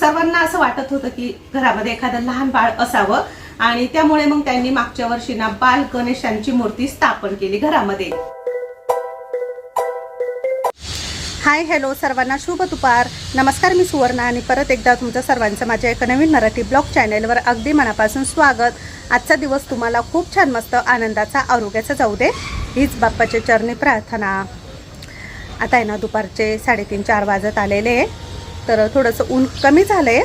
सर्वांना असं वाटत होतं की घरामध्ये एखादं लहान बाळ असावं आणि त्यामुळे मग त्यांनी मागच्या वर्षी ना बाल गणेशांची मूर्ती स्थापन केली घरामध्ये. हाय हॅलो सर्वांना शुभ दुपार. नमस्कार मी सुवर्णा आणि परत एकदा तुमचं सर्वांचं माझ्या एका नवीन मराठी ब्लॉग चॅनेलवर अगदी मनापासून स्वागत. आजचा दिवस तुम्हाला खूप छान मस्त आनंदाचा आरोग्याचा जाऊ दे हीच बाप्पाचे चरणी प्रार्थना. आता आहे ना दुपारचे साडेतीन चार वाजत आलेले आहे. तर थोडंसं ऊन कमी झालं आहे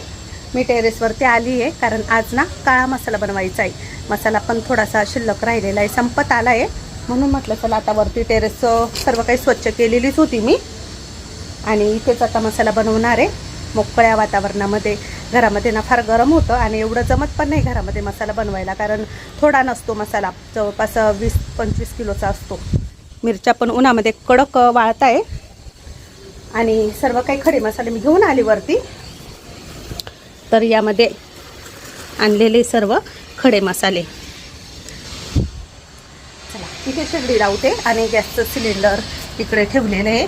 मी टेरेसवरती आली आहे कारण आज ना काळा मसाला बनवायचा आहे. मसाला पण थोडासा शिल्लक राहिलेला आहे संपत आला आहे म्हणून म्हटलं चला आता वरती टेरेस सर्व काही स्वच्छ केलेलीच होती मी. आणि इथेच आता मसाला बनवणार आहे मोकळ्या वातावरणामध्ये. घरामध्ये ना फार गरम होतं आणि एवढं जमत पण नाही घरामध्ये मसाला बनवायला कारण थोडा नसतो मसाला. जवळपास वीस पंचवीस किलोचा असतो. मिरच्या पण उन्हामध्ये कडक वाळत आहे आणि सर्व काही खडे मसाले मी घेऊन आले वरती. तर यामध्ये आणलेले सर्व खडे मसाले. चला इथे शेगडी लावते आणि गॅसचं सिलेंडर इकडे ठेवलेलं आहे.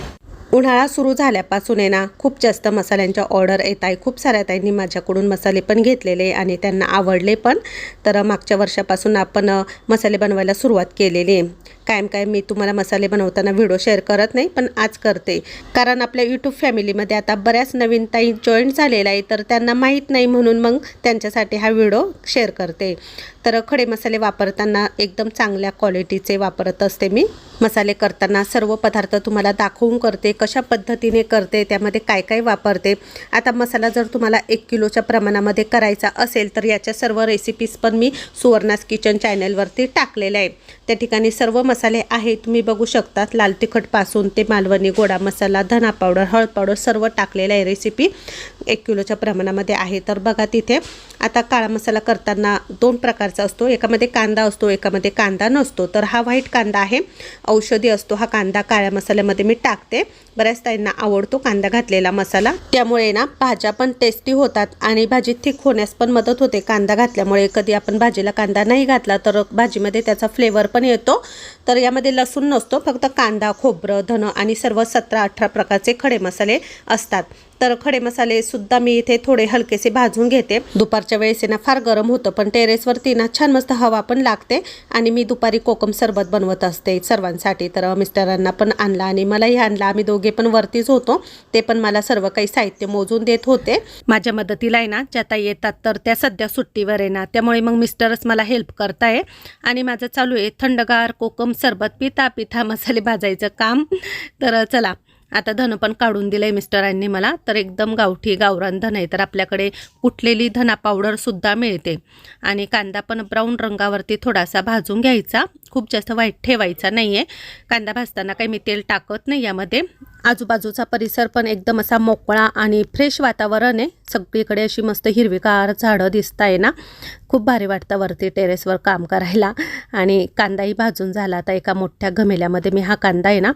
उन्हाळा सुरू झाल्यापासून आहे ना खूप जास्त मसाल्यांच्या ऑर्डर येत आहे. खूप साऱ्या ताईंनी माझ्याकडून मसाले पण घेतलेले आणि त्यांना आवडले पण. तर मागच्या वर्षापासून आपण मसाले बनवायला सुरुवात केलेली आहे. कायम काय मी तुम्हाला मसाले बनवताना व्हिडिओ शेअर करत नाही पण आज करते. कारण आपल्या यूट्यूब फॅमिलीमध्ये आता बऱ्याच नवीन ताई जॉईन झालेला आहे तर त्यांना माहीत नाही म्हणून मग त्यांच्यासाठी हा व्हिडिओ शेअर करते. तर खडे मसाले वापरताना एकदम चांगल्या क्वालिटीचे वापरत असते मी. मसाले करताना सर्व पदार्थ तुम्हाला दाखवून करते कशा पद्धतीने करते त्यामध्ये काय काय वापरते. आता मसाला जर तुम्हाला एक किलोच्या प्रमाणामध्ये करायचा असेल तर याच्या सर्व रेसिपीज पण मी सुवर्णास किचन चॅनलवरती टाकलेल्या आहे त्या ठिकाणी सर्व मसाले मसाले आहे तुम्ही बघू शकतात. लाल तिखटपासून ते मालवणी गोडा मसाला धना पावडर हळद पावडर सर्व टाकलेलं आहे रेसिपी एक किलोच्या प्रमाणामध्ये आहे. तर बघा तिथे आता काळा मसाला करताना दोन प्रकारचा असतो. एकामध्ये कांदा असतो एकामध्ये कांदा नसतो. तर हा व्हाईट कांदा आहे. औषधी असतो हा कांदा. काळ्या मसाल्यामध्ये मी टाकते. बऱ्याच ताईंना आवडतो कांदा घातलेला मसाला. त्यामुळे ना भाज्या पण टेस्टी होतात आणि भाजी थिक होण्यास पण मदत होते. कांदा घातल्यामुळे कधी आपण भाजीला कांदा नाही घातला तर भाजीमध्ये त्याचा फ्लेवर पण येतो. तर यामध्ये लसूण नसतो फक्त कांदा खोबरं धन आणि सर्व सतरा अठरा प्रकारचे खडे मसाले असतात. तर खडे मसाले सुद्धा मी इथे थोडे हलकेसे भाजून घेते. दुपारच्या वेळेस ना फार गरम होतं पण टेरेसवरती ना छान मस्त हवा पण लागते आणि मी दुपारी कोकम सरबत बनवत असते सर्वांसाठी. तर मिस्टरांना पण आणला आणि मलाही आणला. आम्ही दोघे पण वरतीच होतो. ते पण मला सर्व काही साहित्य मोजून देत होते. माझ्या मदतीला आहे ना ज्या ताई येतात तर त्या सध्या सुट्टीवर आहे ना त्यामुळे मग मिस्टरच मला हेल्प करताय. आणि माझं चालू आहे थंडगार कोकम सरबत पिता पिता मसाले भाजायचं काम. तर चला आता धन पण काढून दिलंय मिस्टरांनी मला. तर एकदम गावठी गावरान धन आहे. तर आपल्याकडे कुठलेली धना पावडर सुद्धा मिळते. आणि कांदा पण ब्राऊन रंगावरती थोडासा भाजून घ्यायचा. खूप जास्त वाईट ठेवायचा नाही आहे कांदा भाजताना काही मी तेल टाकत नाही यामध्ये. आजूबाजूचा परिसर पण एकदम असा मोकळा आणि फ्रेश वातावरण आहे. सगळीकडे अशी मस्त हिरवीगार झाडं दिसत आहे ना खूप भारी वाटतं वरती टेरेसवर काम करायला. आणि कांदाही भाजून झाला. आता एका मोठ्या घमेल्यामध्ये मी हा कांदा आहे ना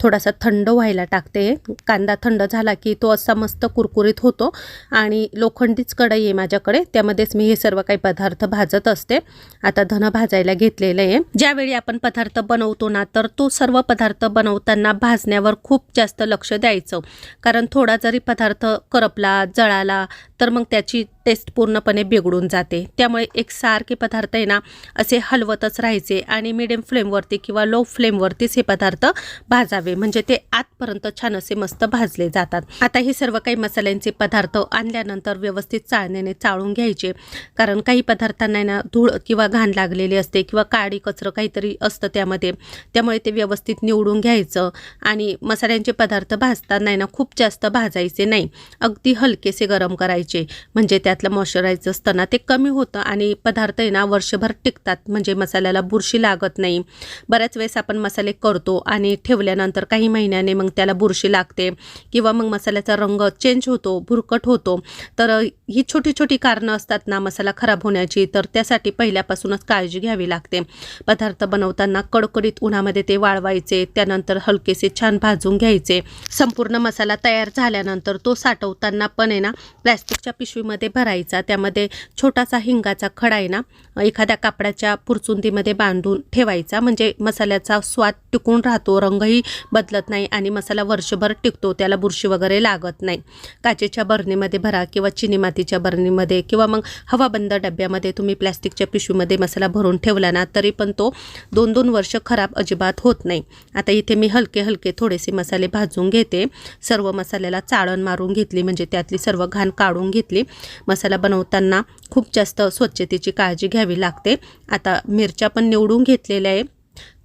थोडासा थंड व्हायला टाकते. कांदा थंड झाला की तो असा मस्त कुरकुरीत होतो आणि लोखंडीच कढई आहे माझ्याकडे. त्यामध्येच मी हे सर्व काही पदार्थ भाजत असते. आता धन भाजायला घेतलेलं आहे. ज्यावेळी आपण पदार्थ बनवतो ना तर तो सर्व पदार्थ बनवताना भाजण्यावर खूप जास्त लक्ष द्यायचं. कारण थोडा जरी पदार्थ करपला जळाला तर मग त्याची टेस्ट पूर्णपणे बिघडून जाते. त्यामुळे एक सारखे पदार्थ आहे ना असे हलवतच राहायचे आणि मिडियम फ्लेमवरती किंवा लो फ्लेमवरतीच हे पदार्थ भाजावे. म्हणजे ते आतपर्यंत छान असे मस्त भाजले जातात. आता हे सर्व काही मसाल्यांचे पदार्थ आणल्यानंतर व्यवस्थित चाळण्याने चाळून घ्यायचे. कारण काही पदार्थांना ना धूळ किंवा घाण लागलेली असते किंवा काडी कचरं काहीतरी असतं त्यामध्ये. त्यामुळे ते व्यवस्थित निवडून घ्यायचं आणि मसाल्यांचे पदार्थ भाजताना ना खूप जास्त भाजायचे नाही. अगदी हलकेसे गरम करायचे. म्हणजे त्यातलं मॉइश्चरायझर असतं ना ते कमी होतं आणि पदार्थ आहे ना वर्षभर टिकतात. म्हणजे मसाल्याला बुरशी लागत नाही. बऱ्याच वेळेस आपण मसाले करतो आणि ठेवल्यानंतर काही महिन्याने मग त्याला बुरशी लागते किंवा मग मसाल्याचा रंग चेंज होतो भुरकट होतो. तर ही छोटी छोटी कारणं असतात ना मसाला खराब होण्याची तर त्यासाठी पहिल्यापासूनच काळजी घ्यावी लागते. पदार्थ बनवताना कडकडीत उन्हामध्ये ते वाळवायचे त्यानंतर हलकेसे छान भाजून घ्यायचे. संपूर्ण मसाला तयार झाल्यानंतर तो साठवताना पण आहे ना प्लॅस्टिक प्लास्टिकच्या पिशवीमध्ये भरायचा. त्यामध्ये छोटासा हिंगाचा खडा आहे ना एखाद्या कापडाच्या पुरचुंदीमध्ये बांधून ठेवायचा. म्हणजे मसाल्याचा स्वाद टिकून राहतो रंगही बदलत नाही आणि मसाला वर्षभर टिकतो त्याला बुरशी वगैरे लागत नाही. काचेच्या बरणीमध्ये भरा किंवा चिनी मातीच्या बरणीमध्ये किंवा मग हवाबंद डब्यामध्ये तुम्ही प्लॅस्टिकच्या पिशवीमध्ये मसाला भरून ठेवला ना तरी पण तो दोन दोन वर्ष खराब अजिबात होत नाही. आता इथे मी हलके हलके थोडेसे मसाले भाजून घेते. सर्व मसाल्याला चाळण मारून घेतली म्हणजे त्यातली सर्व घाण काढून घेतली. मसाला बनवताना खूप जास्त स्वच्छतेची काळजी घ्यावी लागते. आता मिरच्या पण निवडून घेतलेल्या आहे.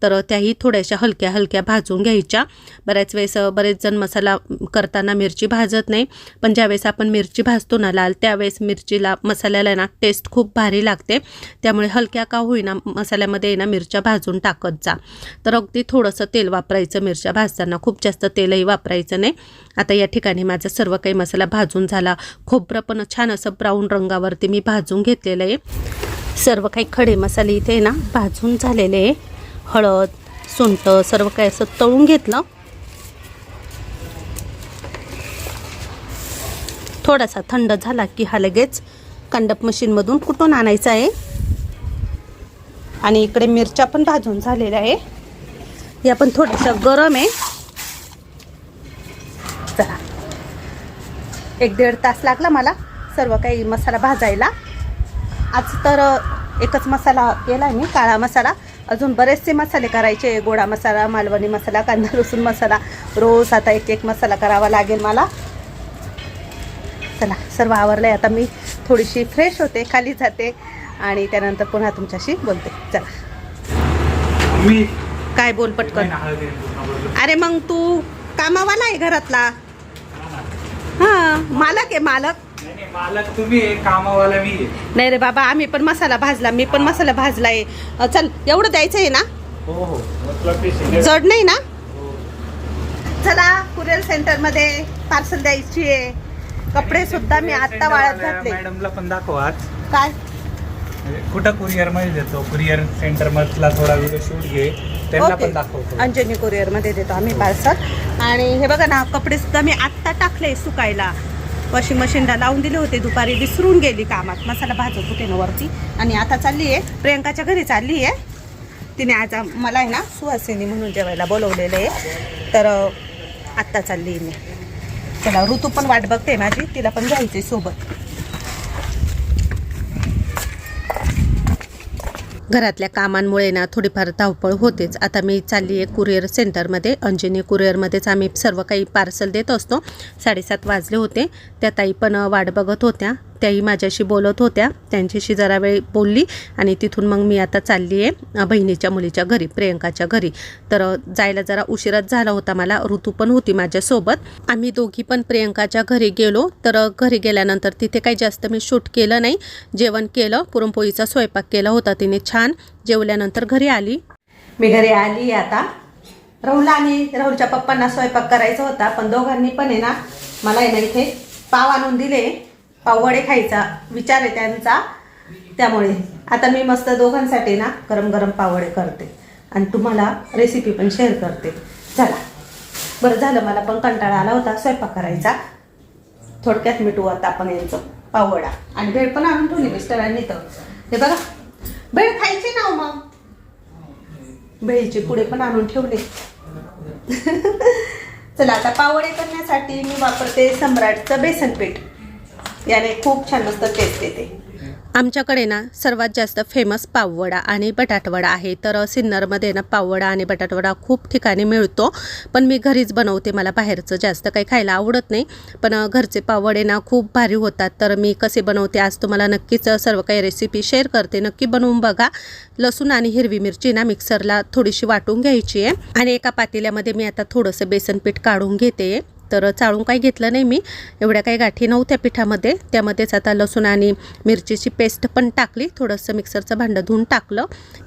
तर त्याही थोड्याशा हलक्या हलक्या भाजून घ्यायच्या. बऱ्याच वेळेस बरेच जण मसाला करताना मिरची भाजत नाही. पण ज्यावेळेस आपण मिरची भाजतो ना लाल त्यावेळेस मिरचीला मसाल्याला ना टेस्ट खूप भारी लागते. त्यामुळे हलक्या का होईना मसाल्यामध्ये ना मिरच्या भाजून टाकत जा. तर अगदी थोडंसं तेल वापरायचं मिरच्या भाजताना. खूप जास्त तेलही वापरायचं नाही. आता या ठिकाणी माझा सर्व काही मसाला भाजून झाला. खोबरं पण छान असं ब्राऊन रंगावरती मी भाजून घेतलेलं आहे. सर्व काही खडे मसाले इथे ना भाजून झालेले आहे. हळद सुंठ सर्व काही असं तळून घेतलं. थोडासा थंड झाला की हा लगेच कंडप मशीनमधून कुठून आणायचा आहे. आणि इकडे मिरच्या पण भाजून झालेल्या आहे. या पण थोड्याशा गरम आहे. चला. एक दीड तास लागला मला सर्व काही मसाला भाजायला. आज तर एकच मसाला केला मी काळा मसाला. अजून बरेचसे मसाले करायचे. गोडा मसाला मालवणी मसाला कांदा लसूण मसाला. रोज आता एक एक मसाला करावा लागेल मला. चला सर्व आवरलं आहे आता मी थोडीशी फ्रेश होते खाली जाते आणि त्यानंतर पुन्हा तुमच्याशी बोलते. चला. काय बोल पटकन. अरे मग तू कामावाला आहे घरातला? हां मालक आहे मालक. मालक तुम्ही कामावाला मी. नाही रे बाबा आम्ही पण मसाला भाजला मी पण मसाला भाजलाय. अ, चल एवढं द्यायचं आहे ना? हो हो मतलब जड नाही ना? हो. चला कुरिअर सेंटरमध्ये पार्सल द्यायची आहे. कपडे सुद्धा मी आता वाळत घातले. मॅडमला पण दाखव आज. काय? म्हणजे कुठं कुरिअरमध्ये देतो? कुरिअर सेंटर मधला थोडा व्हिडिओ शूट घे. त्यांना ओके. पण दाखवतो अंजनी कुरिअरमध्ये देतो आम्ही पार्सल. आणि हे बघा ना कपडे सुद्धा मी आत्ता टाकले सुकायला. वॉशिंग मशीनला लावून दिले होते. दुपारी विसरून गेली कामात. मसाला भाजत होते ना वरती. आणि आता चालली आहे. प्रियंकाच्या घरी चालली आहे. तिने आज मला आहे ना सुहासिनी म्हणून जेवायला बोलवलेलं आहे. तर आत्ता चालली आहे मी. चला ऋतू पण वाट बघते माझी. तिला पण घ्यायची सोबत. घरातल्या कामांमुळे ना थोडीफार धावपळ होतेच. आता मी चालली आहे कुरिअर सेंटरमध्ये. अंजनी कुरिअरमध्येच आम्ही सर्व काही पार्सल देत असतो. साडेसात वाजले होते. त्या ताई पण वाट बघत होत्या. त्याही माझ्याशी बोलत होत्या. त्यांच्याशी जरा वेळ बोलली आणि तिथून मग मी आता चालली आहे बहिणीच्या मुलीच्या घरी प्रियंकाच्या घरी. तर जायला जरा उशिराच झाला होता मला ऋतू पण होती माझ्यासोबत. आम्ही दोघी पण प्रियंकाच्या घरी गेलो. तर घरी गेल्यानंतर तिथे काही जास्त मी शूट केलं नाही. जेवण केलं पुरणपोळीचा स्वयंपाक केला होता तिने छान. जेवल्यानंतर घरी आली. मी घरी आली आता. राहुल आणि राहुलच्या पप्पांना स्वयंपाक करायचा होता पण दोघांनी पण आहे ना मला आहे ना इथे पाव आणून दिले. पाववडे खायचा विचार आहे त्यांचा. त्यामुळे आता मी मस्त दोघांसाठी ना गरम गरम पावडे करते. आणि तुम्हाला रेसिपी पण शेअर करते. चला. बरं झालं मला पण कंटाळा आला होता स्वयंपाक करायचा. थोडक्यात मिटू आता आपण यांचं पावडा आणि भेळ पण आणून ठेवली मिस्टरांनी तर. हे बघा. भेळ खायची ना मग? भेळीचे पुढे पण आणून ठेवले. चला आता पावडे करण्यासाठी मी वापरते सम्राटचं बेसन पीठ याने खूप छान मस्त टेस्ट येते. आमच्याकडे ना सर्वात जास्त फेमस पाववडा आणि बटाटवडा आहे. तर सिन्नरमध्ये ना पाववडा आणि बटाटवडा खूप ठिकाणी मिळतो. पण मी घरीच बनवते मला बाहेरचं जास्त काही खायला आवडत नाही. पण घरचे पाववडे ना खूप भारी होतात. तर मी कसे बनवते आज तुम्हाला नक्कीच सर्व काही रेसिपी शेअर करते. नक्की बनवून बघा. लसूण आणि हिरवी मिरची ना मिक्सरला थोडीशी वाटून घ्यायची आहे. आणि एका पातेल्यामध्ये मी आता थोडंसं बेसन पीठ काढून घेते. तर चाळून काही घेतलं नाही मी. एवढ्या काही गाठी नव्हत्या पिठामध्ये. त्यामध्येच आता लसूण आणि मिरचीची पेस्ट पण टाकली. थोडंसं मिक्सरचं भांडं धुवून टाकलं.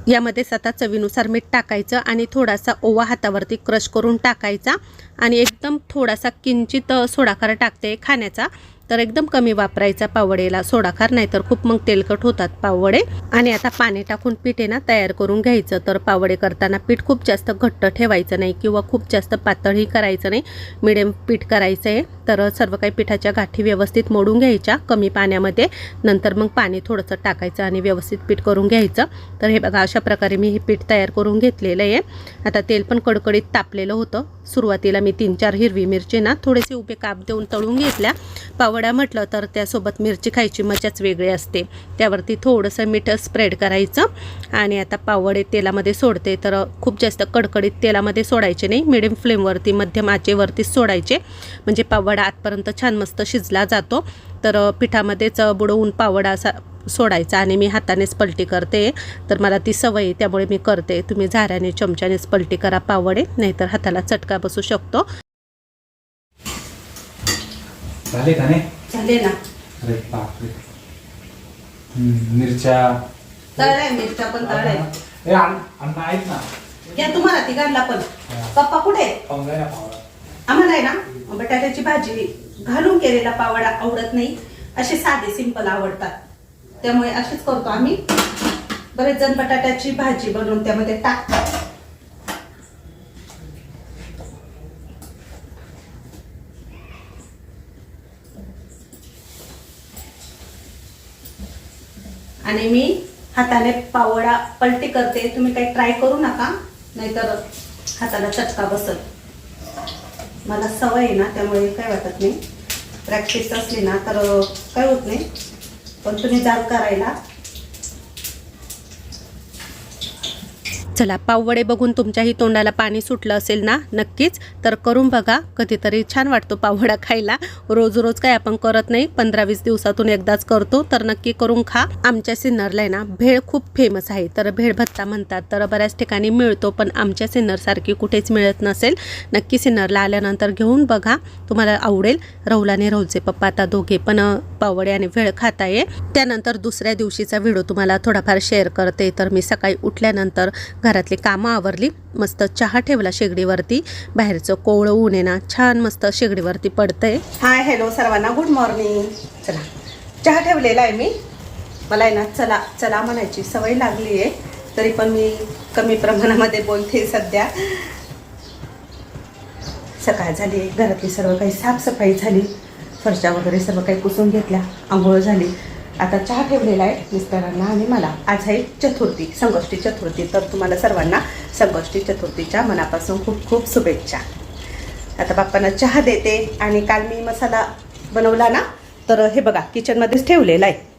यामध्येच आता चवीनुसार मीठ टाकायचं आणि थोडासा ओवा हातावरती क्रश करून टाकायचा. आणि एकदम थोडासा किंचित सोडाकार टाकते खाण्याचा. तर एकदम कमी वापरायचा पावडेला सोडाखार नाही तर खूप मग तेलकट होतात पावडे आणि आता पाणी टाकून पीठ आहे ना तयार करून घ्यायचं. तर पावडे करताना पीठ खूप जास्त घट्ट ठेवायचं नाही किंवा खूप जास्त पातळही करायचं नाही. मिडियम पीठ करायचं आहे तर सर्व काही पिठाच्या गाठी व्यवस्थित मोडून घ्यायच्या कमी पाण्यामध्ये. नंतर मग पाणी थोडंसं टाकायचं आणि व्यवस्थित पीठ करून घ्यायचं. तर हे बघा अशा प्रकारे मी हे पीठ तयार करून घेतलेलं आहे. आता तेल पण कडकडीत तापलेलं होतं. सुरुवातीला मी तीन चार हिरवी मिरची ना थोडेसे उभे काप देऊन तळून घेतल्या. पावड्या म्हटलं तर त्यासोबत मिरची खायची मजाच वेगळी असते. त्यावरती थोडंसं मीठ स्प्रेड करायचं आणि आता पावडे तेलामध्ये सोडते. तर खूप जास्त कडकडीत तेलामध्ये सोडायचे नाही. मिडियम फ्लेमवरती मध्यम आचेवरतीच सोडायचे. म्हणजे पावड आतपर्यंत छान मस्त शिजला जातो. तर पिठामध्येच बुडवून पावडा असा सोडायचा आणि मी हातानेच पलटी करते. तर मला ती सवय आहे, त्यामुळे मी करते. तुम्ही झाऱ्याने चमच्यानेच पलटी करा पावडे नाहीतर हाताला चटका बसू शकतो. झाले का नाही? ना. अरे बापरे. हम्म, मिरच्या. तळल्या मिरच्या पण तळल्या ए, अण्ण अण्णा आहेत ना. या तुम्हाला तिघांना पण. पप्पा कुठे ना पावडा आम्हाला आहे ना बटाट्याची भाजी घालून केलेला पावडा आवडत नाही. असे साधे सिंपल आवडतात. त्यामुळे असेच करतो आम्ही. बरेच जण बटाट्याची भाजी बनवून त्यामध्ये टाकतात. आणि मी हाताने पावडा पलटी करते. तुम्ही काही ट्राय करू नका नाहीतर हाताला चटका बसत मला सवय आहे ना त्यामुळे काय वाटत नाही. प्रॅक्टिस असली ना तर काय होत नाही. पण तुम्ही जाग करायला चला पाववडे बघून तुमच्याही तोंडाला पाणी सुटलं असेल ना? नक्कीच. तर करून बघा कधीतरी छान वाटतो पाववडा खायला. रोज रोज काय आपण करत नाही पंधरा वीस दिवसातून एकदाच करतो. तर नक्की करून खा. आमच्या सिन्नरला आहे ना भेळ खूप फेमस आहे. तर भेळ भत्ता म्हणतात तर बऱ्याच ठिकाणी मिळतो पण आमच्या सिन्नरसारखी कुठेच मिळत नसेल. नक्की सिन्नरला आल्यानंतर घेऊन बघा. तुम्हाला आवडेल राहुल आणि राहुलचे पप्पा आता दोघे पण पावडे आणि भेळ खात आहे त्यानंतर दुसऱ्या दिवशीचा व्हिडिओ तुम्हाला थोडाफार शेअर करते. तर मी सकाळी उठल्यानंतर घरातली कामं आवरली मस्त चहा ठेवला शेगडीवरती. बाहेरचं कोवळं ऊन आहे ना छान मस्त शेगडीवरती पडतंय. हाय हॅलो सर्वांना गुड मॉर्निंग चला चहा ठेवलेला आहे मी. मला आहे ना चला चला म्हणायची सवय लागली आहे. तरी पण मी कमी प्रमाणामध्ये बोलते सध्या. सकाळ झाली घरातली सर्व काही साफसफाई झाली. फरशा वगैरे सर्व काही पुसून घेतल्या आंघोळ झाली. आता चहा ठेवलेला आहे मिस्टरांना आणि मला. आज आहे चतुर्थी संगोष्टी चतुर्थी. तर तुम्हाला सर्वांना संगोष्टी चतुर्थीच्या मनापासून खूप खूप शुभेच्छा. आता बाप्पांना चहा देते आणि काल मी मसाला बनवला ना तर हे बघा किचनमध्येच ठेवलेला आहे.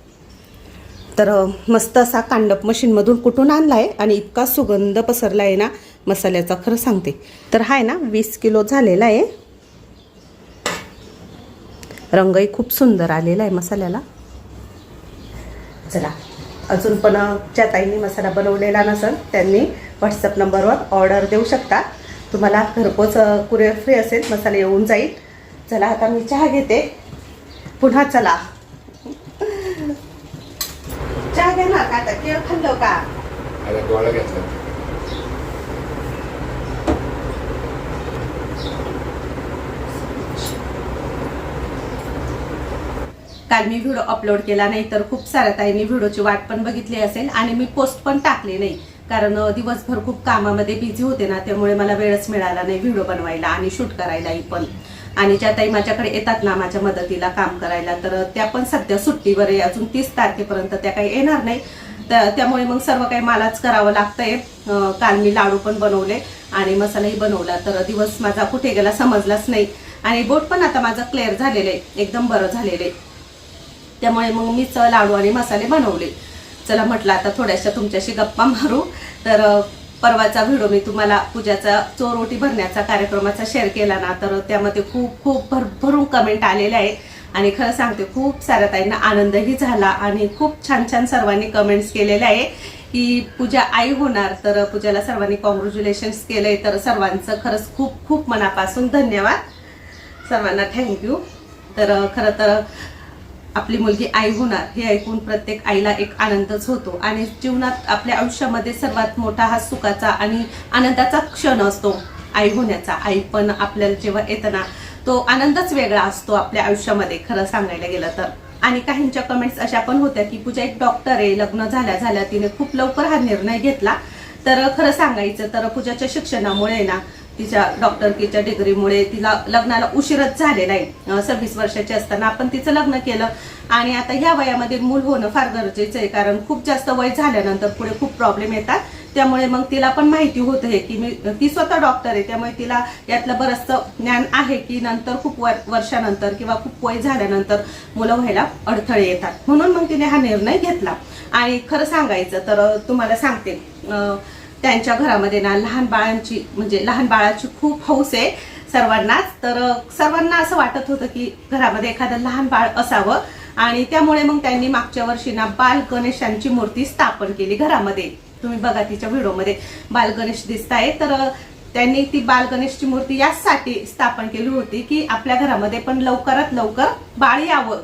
तर मस्त असा कांडप मशीनमधून कुठून आणला आहे आणि इतका सुगंध पसरला आहे ना मसाल्याचा खरं सांगते. तर हा आहे ना वीस किलो झालेला आहे. रंगही खूप सुंदर आलेला आहे मसाल्याला. चला. अजून पण ज्या ताईंनी मसाला बनवलेला नसेल त्यांनी व्हॉट्सअप नंबरवर ऑर्डर देऊ शकता. तुम्हाला घरपोच कुरिअर फ्री असेल मसाला येऊन जाईल. चला आता मी चहा घेते. पुन्हा चला. चहा घेणार का तर केळ खाल्लो का आता गोळा घेतला काल मी व्हिडिओ अपलोड केला नाही तर खूप साऱ्या ताईंनी व्हिडिओची वाट पण बघितली असेल आणि मी पोस्ट पण टाकले नाही. कारण दिवसभर खूप कामामध्ये बिझी होते ना त्यामुळे मला वेळच मिळाला नाही व्हिडिओ बनवायला आणि शूट करायलाही पण. आणि ज्या ताई माझ्याकडे येतात ना माझ्या मदतीला काम करायला तर त्या पण सध्या सुट्टीवर आहे. अजून तीस तारखेपर्यंत त्या काही येणार नाही. तर त्यामुळे मग सर्व काही मलाच करावं लागतंय. काल मी लाडू पण बनवले आणि मसालाही बनवला तर दिवस माझा कुठे गेला समजलाच नाही. आणि बोट पण आता माझं क्लिअर झालेलं आहे. एकदम बरं झालेलं आहे. त्यामुळे मग मीच लाडू आणि मसाले बनवले. चला म्हटलं आता थोड्याशा तुमच्याशी गप्पा मारू. तर परवाचा व्हिडिओ मी तुम्हाला पूजाचा चोरोटी भरण्याचा कार्यक्रमाचा शेअर केला ना तर त्यामध्ये खूप खूप भरभरून कमेंट आलेले आहे. आणि खरं सांगते खूप साऱ्या ताईंना आनंदही झाला आणि खूप छान छान सर्वांनी कमेंट्स केलेले आहे की पूजा आई होणार तर पूजाला सर्वांनी कॉंग्रॅच्युलेशन्स केलंय. तर सर्वांचं खरंच खूप खूप मनापासून धन्यवाद. सर्वांना थँक्यू तर खरं तर आपली मुलगी आई होणार हे ऐकून प्रत्येक आईला एक आनंदच होतो. आणि जीवनात आपल्या आयुष्यामध्ये सर्वात मोठा हा सुखाचा आणि आनंदाचा क्षण असतो आई होण्याचा. आई पण आपल्याला जेव्हा येतं ना तो आनंदच वेगळा असतो आपल्या आयुष्यामध्ये खरं सांगायला गेलं तर. आणि काहींच्या कमेंट्स अशा पण होत्या की पूजा एक डॉक्टर आहे लग्न झाल्या झाल्या तिने खूप लवकर हा निर्णय घेतला. तर खरं सांगायचं तर पूजाच्या शिक्षणामुळे ना तिच्या डॉक्टरकीच्या डिग्रीमुळे तिला लग्नाला उशीरच झालेला आहे सव्वीस वर्षाची असताना आपण तिचं लग्न केलं. आणि आता ह्या वयामध्ये मूल होणं फार गरजेचं आहे. कारण खूप जास्त वय झाल्यानंतर पुढे खूप प्रॉब्लेम येतात. त्यामुळे मग तिला पण माहिती होत आहे की मी ती स्वतः डॉक्टर आहे. त्यामुळे तिला यातलं बरंचसं ज्ञान आहे की नंतर खूप वर वर्षानंतर किंवा खूप वय झाल्यानंतर मुलं व्हायला अडथळे येतात. म्हणून मग तिने हा निर्णय घेतला. आणि खरं सांगायचं तर तुम्हाला सांगते. अं, त्यांच्या घरामध्ये ना लहान बाळांची म्हणजे लहान बाळाची खूप हौस आहे सर्वांनाच. तर सर्वांना असं वाटत होतं की घरामध्ये एखादं लहान बाळ असावं आणि त्यामुळे मग त्यांनी मागच्या वर्षी ना बाल गणेशांची मूर्ती स्थापन केली घरामध्ये. तुम्ही बघा तिच्या व्हिडिओमध्ये बाल गणेश दिसत आहे तर त्यांनी ती बाल गणेशची मूर्ती यासाठी स्थापन केली होती की आपल्या घरामध्ये पण लवकरात लवकर बाळ यावं.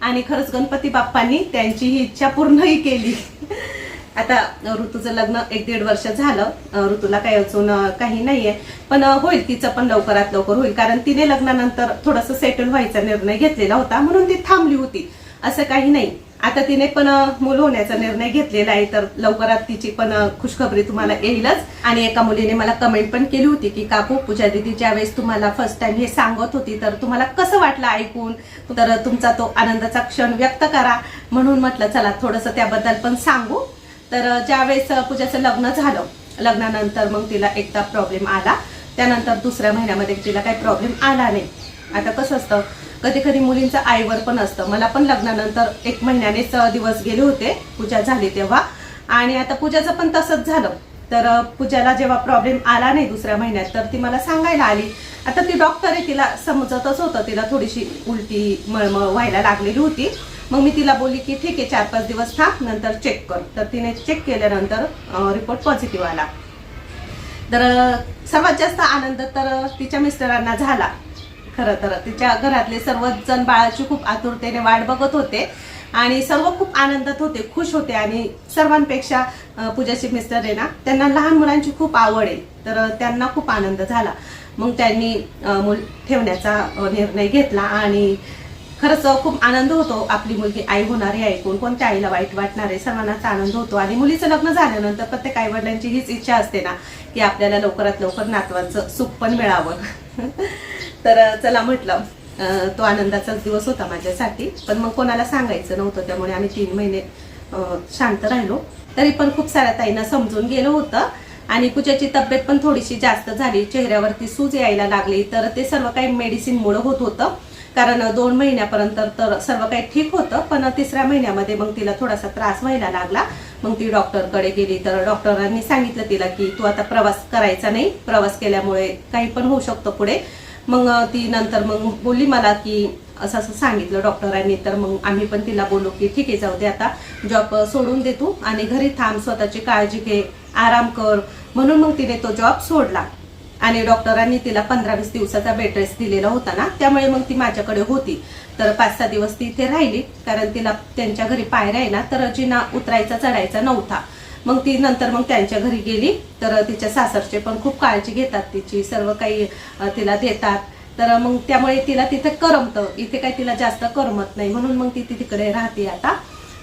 आणि खरंच गणपती बाप्पांनी त्यांची ही इच्छा पूर्णही केली. आता ऋतूचं लग्न एक दीड वर्ष झालं. ऋतूला काही अजून काही नाहीये. पण होईल तिचं पण लवकरात लवकर होईल. कारण तिने लग्नानंतर थोडंसं सेटल व्हायचा निर्णय घेतलेला होता. म्हणून ती थांबली होती. असं काही नाही. आता तिने पण मूल होण्याचा निर्णय घेतलेला आहे. तर लवकरात तिची पण खुशखबरी तुम्हाला येईलच. आणि एका मुलीने मला कमेंट पण केली होती की काकू पूजा दिदी ज्यावेळेस तुम्हाला फर्स्ट टाइम हे सांगत होती तर तुम्हाला कसं वाटलं ऐकून? तर तुमचा तो आनंदाचा क्षण व्यक्त करा. म्हणून म्हटलं चला थोडंसं त्याबद्दल पण सांगू. तर ज्यावेळेस पूजाचं लग्न झालं लग्नानंतर मग तिला एकदा प्रॉब्लेम आला. त्यानंतर दुसऱ्या महिन्यामध्ये तिला काही प्रॉब्लेम आला नाही. आता कसं असतं कधी कधी मुलींचं आईवर पण असतं. मला पण लग्नानंतर एक महिन्यानेच दिवस गेले होते पूजा झाली तेव्हा. आणि आता पूजाचं पण तसंच झालं. तर पूजाला जेव्हा प्रॉब्लेम आला नाही दुसऱ्या महिन्यात तर ती मला सांगायला आली. आता ती डॉक्टर आहे तिला समजतच होतं. तिला थोडीशी उलटी मळमळ व्हायला लागलेली होती. मग मी तिला बोलली की ठीक आहे चार पाच दिवस थांब नंतर चेक कर. तर तिने चेक केल्यानंतर रिपोर्ट पॉझिटिव्ह आला. तर सर्वात जास्त आनंद तर तिच्या मिस्टरांना झाला. खरं तर तिच्या घरातले सर्वच जण बाळाची खूप आतुरतेने वाट बघत होते आणि सर्व खूप आनंदात होते खुश होते आणि सर्वांपेक्षा पूजाची मिस्टर आहे ना त्यांना लहान मुलांची खूप आवड आहे. तर त्यांना खूप आनंद झाला. मग त्यांनी मूल ठेवण्याचा निर्णय घेतला आणि खरंच खूप आनंद होतो. आपली मुलगी आई होणारी आहे ऐकून कोणत्या आईला वाईट वाटणार आहे सर्वांनाच आनंद होतो. आणि मुलीचं लग्न झाल्यानंतर प्रत्येक आई वडिलांची हीच इच्छा असते ना की आपल्याला लवकरात लवकर नातवांचं सुख पण मिळावं. तर चला म्हटलं तो आनंदाचाच दिवस होता माझ्यासाठी. पण मग कोणाला सांगायचं नव्हतं त्यामुळे आम्ही तीन महिने शांत राहिलो. तरी पण खूप साऱ्या ताईंना समजून गेलं होतं. आणि पूजाची तब्येत पण थोडीशी जास्त झाली. चेहऱ्यावरती सूज यायला लागली. तर ते सर्व काही मेडिसिनमुळं होत होतं. कारण दोन महिन्यापर्यंत तर सर्व काही ठीक होतं पण तिसऱ्या महिन्यामध्ये मग तिला थोडासा त्रास व्हायला लागला. मग ती डॉक्टरकडे गेली तर डॉक्टरांनी सांगितलं तिला की तू आता प्रवास करायचा नाही. प्रवास केल्यामुळे काही पण होऊ शकतं पुढे. मग ती नंतर मग बोलली मला की असं असं सांगितलं डॉक्टरांनी. तर मग आम्ही पण तिला बोलू की ठीक आहे जाऊ दे आता. जॉब सोडून दे तू आणि घरी थांब. स्वतःची काळजी घे. आराम कर. म्हणून मग तिने तो जॉब सोडला. आणि डॉक्टरांनी तिला पंधरा वीस दिवसाचा बेड रेस्ट दिलेला होता ना त्यामुळे मग ती माझ्याकडे होती. तर पाच सहा दिवस ती इथे राहिली कारण तिला त्यांच्या घरी पायऱ्या आहे ना तर जिना उतरायचा चढायचा नव्हता. मग ती नंतर मग त्यांच्या घरी गेली तर तिच्या सासरचे पण खूप काळजी घेतात तिची सर्व काही तिला देतात. तर मग त्यामुळे तिला तिथे करमतं इथे काही तिला जास्त करमत नाही म्हणून मग ती तिकडे राहते आता.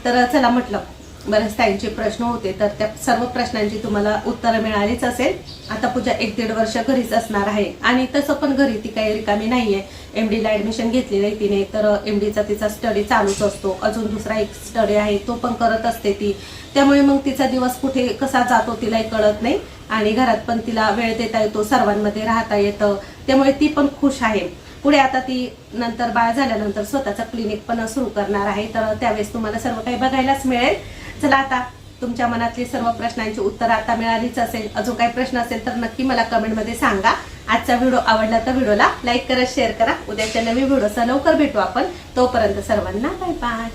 तर चला म्हटलं बरेच त्यांचे प्रश्न होते तर त्या सर्व प्रश्नांची तुम्हाला उत्तरं मिळालीच असेल. आता पूजा एक दीड वर्ष घरीच असणार आहे. आणि तसं पण घरी ती काही रिकामी नाहीये. एम डीला ऍडमिशन घेतली आहे तिने तर एम डीचा तिचा स्टडी चालूच असतो. अजून दुसरा एक स्टडी आहे तो पण करत असते ती. त्यामुळे मग तिचा दिवस कुठे कसा जातो तिलाही कळत नाही. आणि घरात पण तिला वेळ देता येतो सर्वांमध्ये राहता येतं. त्यामुळे ती पण खुश आहे. पुढे आता ती नंतर बाळ झाल्यानंतर स्वतःचा क्लिनिक पण सुरू करणार आहे. तर त्यावेळेस तुम्हाला सर्व काही बघायलाच मिळेल. चला आता तुमच्या मनातली सर्व प्रश्नांची उत्तर आता मिळालीच असेल. अजून काही प्रश्न असेल तर नक्की मला कमेंटमध्ये सांगा. आजचा व्हिडिओ आवडला तर व्हिडिओला लाईक करा शेअर करा. उद्याच्या नवीन व्हिडिओचा लवकर भेटू आपण. तोपर्यंत सर्वांना बाय बाय.